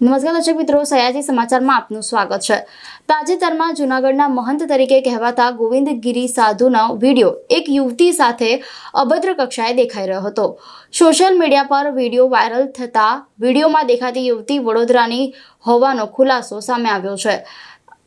નમસ્કાર દર્શક મિત્રો, સયાજી સમાચારમાં આપનું સ્વાગત છે. તાજેતરમાં જૂનાગઢના મહંત તરીકે કહેવાતા ગોવિંદગીરી સાધુનો વીડિયો એક યુવતી સાથે અભદ્ર કક્ષાએ દેખાઈ રહ્યો હતો. સોશિયલ મીડિયા પર વીડિયો વાયરલ થતા વિડીયોમાં દેખાતી યુવતી વડોદરાની હોવાનો ખુલાસો સામે આવ્યો છે.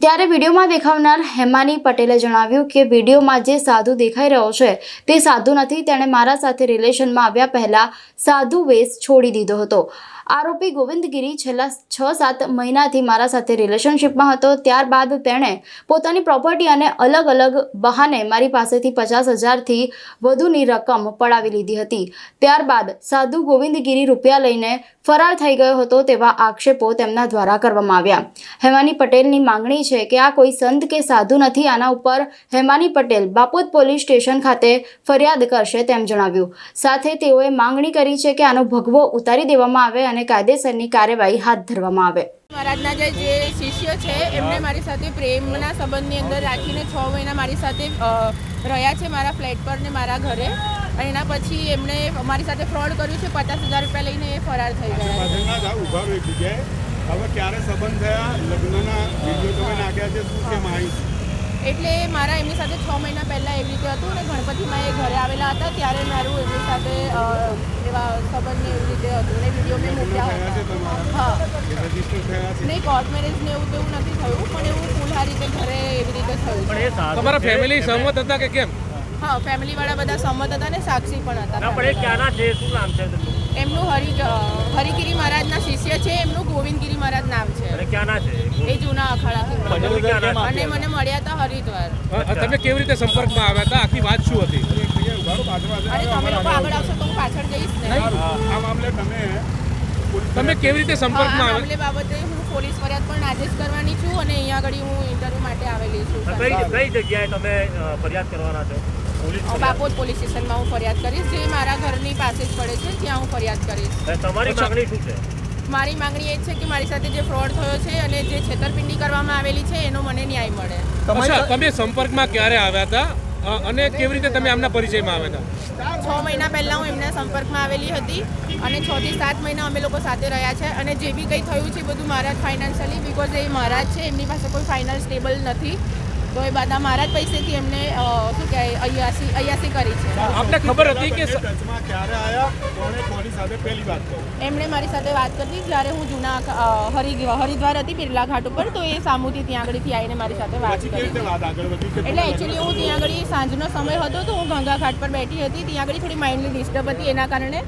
ત્યારે વિડીયોમાં દેખાવનાર હેમાની પટેલે જણાવ્યું કે વિડીયોમાં જે સાધુ દેખાઈ રહ્યો છે, તે સાધુ નથી, તેણે મારા સાથે રિલેશનમાં આવ્યા પહેલાં સાધુ વેશ છોડી દીધો હતો. આરોપી ગોવિંદગીરી છેલ્લા છ સાત મહિનાથી મારા સાથે રિલેશનશિપમાં હતો. ત્યારબાદ તેણે પોતાની પ્રોપર્ટી અને અલગ અલગ બહાને મારી પાસેથી પચાસ હજારથી વધુની રકમ પડાવી લીધી હતી. ત્યારબાદ સાધુ ગોવિંદગીરી રૂપિયા લઈને ફરાર થઈ ગયો હતો તેવા આક્ષેપો તેમના દ્વારા કરવામાં આવ્યા. હેમાની પટેલની માંગણી છે કે આ કોઈ સંત કે સાધુ નથી, આના ઉપર હેમાની પટેલ બાપોદ પોલીસ સ્ટેશન ખાતે ફરિયાદ કરશે તેમ જણાવ્યું. સાથે તેઓએ માંગણી કરી છે કે આનો ભગવો ઉતારી દેવામાં આવે અને કાયદેસરની કાર્યવાહી હાથ ધરવામાં આવે. મહારાજના જે જે શિષ્ય છે એમને મારી સાથે પ્રેમના સંબંધની અંદર રાખીને છ મહિના મારી સાથે રહ્યા છે મારા ફ્લેટ પર ને મારા ઘરે. અને એના પછી એમણે મારી સાથે ફ્રોડ કર્યું છે પચાસ હજાર રૂપિયા લઈને એ ફરાર થઈ ગયા ઊભા રહો જગ્યાએ. હવે ક્યારે સંબંધ થયા? લગ્નના વીડિયો તમે નાખ્યા છે શું છે માહિતી? એટલે મારા એમની સાથે છ મહિના પહેલાં એવી રીતે હતું ને ગણપતિમાં એ ઘરે આવેલા હતા ત્યારે મારું એમની સાથે એવા સંબંધને એવી રીતે હતું. ને વીડિયો મેં મૂક્યા હતા. હા. નહીં કોર્ટ મેરેજ ને એવું તેવું નથી થયું પણ એવું ફૂલ રીતે ઘરે એવી રીતે થયું તમારા ફેમિલી સહમત હતા કે કેમ? હા ફેમિલી વાળા બધા સંમત હતા ને સાક્ષી પણ હતા. ના પણ એ ક્યાંના છે? શું નામ છે એમનું હરિ હરિગીરી મહારાજના શિષ્ય છે એમનું ગોવિંદગીરી મહારાજ નામ છે. અને ક્યાંના છે? એ જૂના અખાડા અને મને મળ્યા હતા હરિદ્વાર. તમે કેવી રીતે સંપર્કમાં આવ્યા હતા? આખી વાત શું હતી? તમે લોકો આગળ આવશો તો હું પાછળ જઈશ ને. આ મામલે તમે તમે કેવી રીતે સંપર્કમાં આવ્યા? બાબતે હું પોલીસ ફરિયાદ પણ આજે જ કરવાની છું અને અહીંયા આગળ હું ઇન્ટરવ્યુ માટે આવેલી છું કઈ કઈ જગ્યાએ તમે ફરિયાદ કરવાના છો? બાપોદ પોલીસ સ્ટેશનમાં હું ફરિયાદ કરીશ. જે મારા ઘરની પાસે જ પડે છે ત્યાં હું ફરિયાદ કરીશ. તમારી માંગણી શું છે? મારી માંગણી એ જ છે કે મારી સાથે જે ફ્રોડ થયો છે અને જે છેતરપિંડી કરવામાં આવેલી છે એનો મને ન્યાય મળે. તમે સંપર્કમાં ક્યારે આવ્યા હતા? અને કેવી રીતે તમે આમના પરિચયમાં આવ્યા હતા? છ મહિના પહેલાં હું એમના સંપર્કમાં આવેલી હતી અને છ થી સાત મહિના અમે લોકો સાથે રહ્યા છે. અને જે બી કંઈ થયું છે એ બધું મારા જ ફાઇનાન્શિયલી બિકોઝ એ મહારાજ છે. એમની પાસે કોઈ ફાઇનાન્સ સ્ટેબલ નથી. તો એ બધા મારા જ પૈસેથી એમને શું કહેવાય અયાસી અયાસી કરી છે. આપને ખબર હતી કે ટચમાં ક્યારે આયા? કોણે કોની સાથે પહેલી વાત કરી એમણે મારી સાથે વાત કરી જ્યારે હું જૂના હરિ હરિદ્વાર હતી બિરલા ઘાટ ઉપર તો એ સામુથી ત્યાં આગળથી આવીને મારી સાથે વાત કરી. એટલે એકચ્યુઅલી હું ત્યાં આગળ સાંજનો સમય હતો તો હું ગંગા ઘાટ પર બેઠી હતી. ત્યાં આગળ થોડી માઇન્ડલી ડિસ્ટર્બ હતી એના કારણે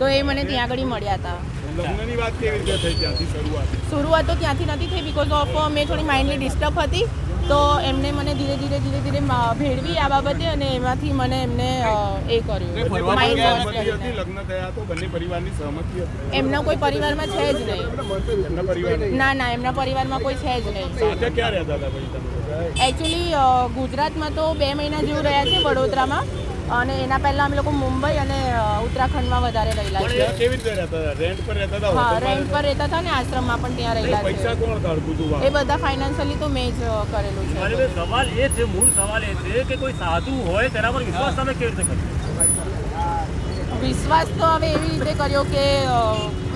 તો એ મને ત્યાં આગળ મળ્યા હતા. લગ્નની વાત કેવી રીતે થઈ ત્યાંથી શરૂઆત? શરૂઆત તો ત્યાંથી નથી થઈ બિકોઝ ઓફ મેં થોડી માઇન્ડલી ડિસ્ટર્બ હતી. તો એમને મને ધીરે ધીરે ધીરે ધીરે ભેળવી આ બાબતે અને એમાંથી મને એમને એ કર્યું. એમના કોઈ પરિવારમાં છે જ નહીં. ના ના એમના પરિવારમાં કોઈ છે જ નહીં? એકચ્યુઅલી ગુજરાતમાં તો બે મહિના જેવું રહ્યા છે વડોદરામાં. અને એના પહેલા અમે લોકો મુંબઈ અને ઉત્તરાખંડમાં વધારે રહેલા છે કેવી રીતે રહેતા હતા? રેન્ટ પર રહેતા હતા હા રેન્ટ પર રહેતા હતા ને આશ્રમમાં પણ ત્યાં રહેલા છે પૈસા કોણ કાઢતું હતું એ બધા ફાઇનાન્શિયલી તો મેં જ કરેલું છે. મારી સવાલ એ છે મૂળ સવાલ એ છે કે કોઈ સાધુ હોય તેના પર વિશ્વાસ તમે કેવી રીતે કરશો? વિશ્વાસ તો હવે એવી રીતે કર્યો કે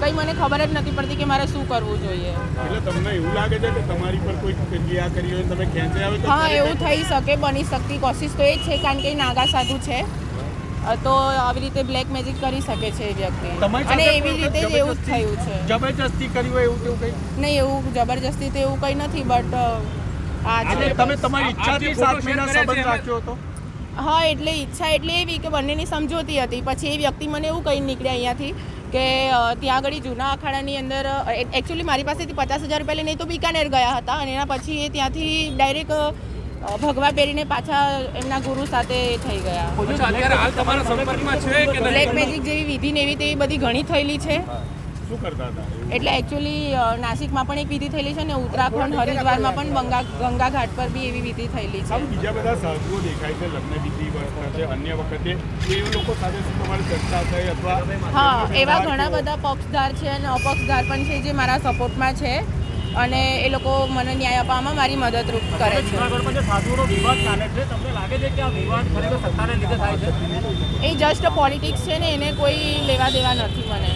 કંઈ મને ખબર જ નથી પડતી કે મારે શું કરવું જોઈએ. એટલે તમને એવું લાગે છે કે તમારી પર કોઈ ક્રિયા કરી હોય તમે ખેંચાઈ આવે હા એવું થઈ શકે બની શકતી કોશિશ તો એ જ છે કારણ કે નાગા સાધુ છે. તો આવી રીતે બ્લેક મેજિક કરી શકે છે એ વ્યક્તિ. અને એવી રીતે જ એવું જ થયું છે. જબરજસ્તી કર્યું હોય એવું કેવું કંઈ? નહીં એવું જબરજસ્તી તો એવું કંઈ નથી બટ આજે તમે તમારી ઈચ્છાથી સાત મહિના સંબંધ રાખ્યો હતો? હા એટલે ઈચ્છા એટલે એવી કે બંનેની સમજોતી હતી. પછી એ વ્યક્તિ મને એવું કહી નીકળ્યા અહીંયાથી કે ત્યાં આગળ જૂના અખાડાની અંદર એકચ્યુઅલી મારી પાસેથી પચાસ હજાર રૂપિયા લઈને તો બિકાનેર ગયા હતા અને એના પછી એ ત્યાંથી ડાયરેક્ટ ભગવા પહેરીને પાછા એમના ગુરુ સાથે થઈ ગયા. બ્લેક મેજિક જેવી વિધિ ને એવી તેવી બધી ઘણી થયેલી છે. શું કરતા હતા? એટલે એકચ્યુઅલી નાસિકમાં પણ એક વિધિ થયેલી છે ને ઉત્તરાખંડ હરિદ્વારમાં પણ ગંગા ગંગા ઘાટ પર બી એવી વિધિ થયેલી છે. બીજા બધા સાધુઓ દેખાય છે લગ્ન વિધિ વખતે અન્ય વખતે એ લોકો સાથે શું તમારી ચર્ચા થઈ અથવા હા એવા ઘણા બધા પક્ષધાર છે અને અપક્ષધાર પણ છે જે મારા સપોર્ટમાં છે અને એ લોકો મને ન્યાય આપવામાં મારી મદદરૂપ કરે છે. સાધુઓનો વિવાદ ચાલે છે તમને લાગે છે કે આ વિવાદ ખરેખર સત્તાને લીધે થાય છે? એ જસ્ટ પોલિટિક્સ છે ને એને કોઈ લેવા દેવા નથી મને.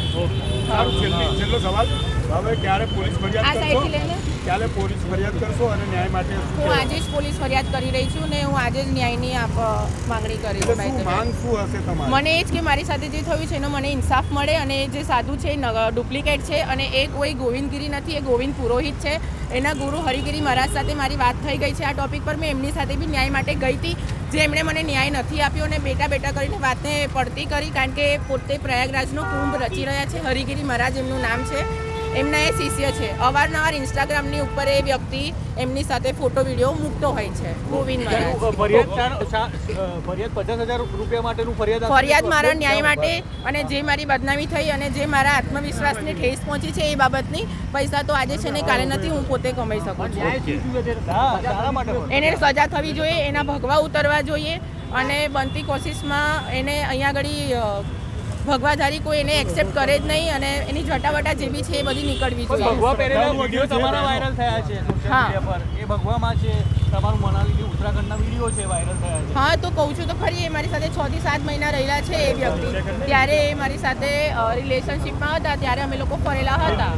સારું છેલ્લો સવાલ. હવે ક્યારે પોલીસ ફરિયાદ કરશો? ક્યારે પોલીસ ફરિયાદ કરશો અને ન્યાય માટે હું આજે જ પોલીસ ફરિયાદ કરી રહી છું ને હું આજે જ ન્યાયની આપ માંગણી કરી. માંગ શું હશે તમારી? મને એ જ કે મારી સાથે જે થયું છે એનો મને ઇન્સાફ મળે અને જે સાધુ છે એ ડુપ્લિકેટ છે અને એ કોઈ ગોવિંદગીરી નથી એ ગોવિંદ પુરોહિત છે. એના ગુરુ હરિગીરી મહારાજ સાથે મારી વાત થઈ ગઈ છે આ ટોપિક પર. મેં એમની સાથે બી ન્યાય માટે ગઈ હતી. જે એમણે મને ન્યાય નથી આપ્યો અને બેટા બેટા કરીને વાતને પડતી કરી, કારણ કે પોતે પ્રયાગરાજનો કુંભ રચી રહ્યા છે. હરિગીરી મહારાજ એમનું નામ છે. એમના એ શિષ્ય છે. અવારનવાર ઇન્સ્ટાગ્રામની ઉપર એ વ્યક્તિ એમની સાથે ફોટો વીડિયો મૂકતો હોય છે. ગોવિંદ ફરિયાદ ચાર- ચા- અ, ફરિયાદ પચાસ હજાર રૂપિયા માટેનું ફરિયાદ ફરિયાદ મારા ન્યાય માટે અને જે મારી બદનામી થઈ અને જે મારા આત્મવિશ્વાસને ઠેસ પહોંચી છે એ બાબતની પૈસા તો આજે છે ને કાલે નથી હું પોતે કમાઈ શકું છું? એને સજા થવી જોઈએ એના ભગવા ઉતરવા જોઈએ અને બનતી કોશિશમાં એને અહીંયા આગળ ભગવાધારી કોઈ એને એક્સેપ્ટ કરે જ નહીં અને એની જટાવટા જે બી છે એ બધી નીકળવી જોઈએ. ભગવા પહેરેલા વીડિયો તમારા વાયરલ થયા છે સોશિયલ હા. મીડિયા પર. એ ભગવામાં છે તમારું મનાલીથી ઉત્તરાખંડના વીડિયો છે વાયરલ થયા છે. હા તો કહું છું તો ખરી એ મારી સાથે છ થી સાત મહિના રહેલા છે એ વ્યક્તિ. ત્યારે એ મારી સાથે રિલેશનશિપમાં હતા ત્યારે અમે લોકો ફરેલા હતા.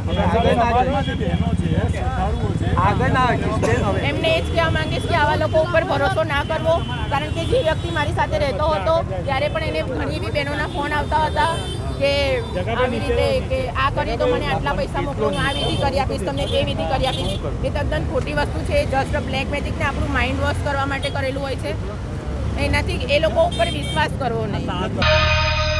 એમને એ જ કહેવા માંગીશ કે આવા લોકો ઉપર ભરોસો ના કરવો કારણ કે જે વ્યક્તિ મારી સાથે રહેતો હતો ત્યારે પણ એને ઘણી એવી બહેનોના ફોન આવતા હતા કે આવી રીતે કે આ કરી તો મને આટલા પૈસા મોકલો હું આ વિધિ કરી આપીશ તમને એ વિધિ કરી આપીશ. એ તદ્દન ખોટી વસ્તુ છે જસ્ટ બ્લેક મેજિકને આપણું માઇન્ડ વોશ કરવા માટે કરેલું હોય છે. એનાથી એ લોકો ઉપર વિશ્વાસ કરવો નહીં.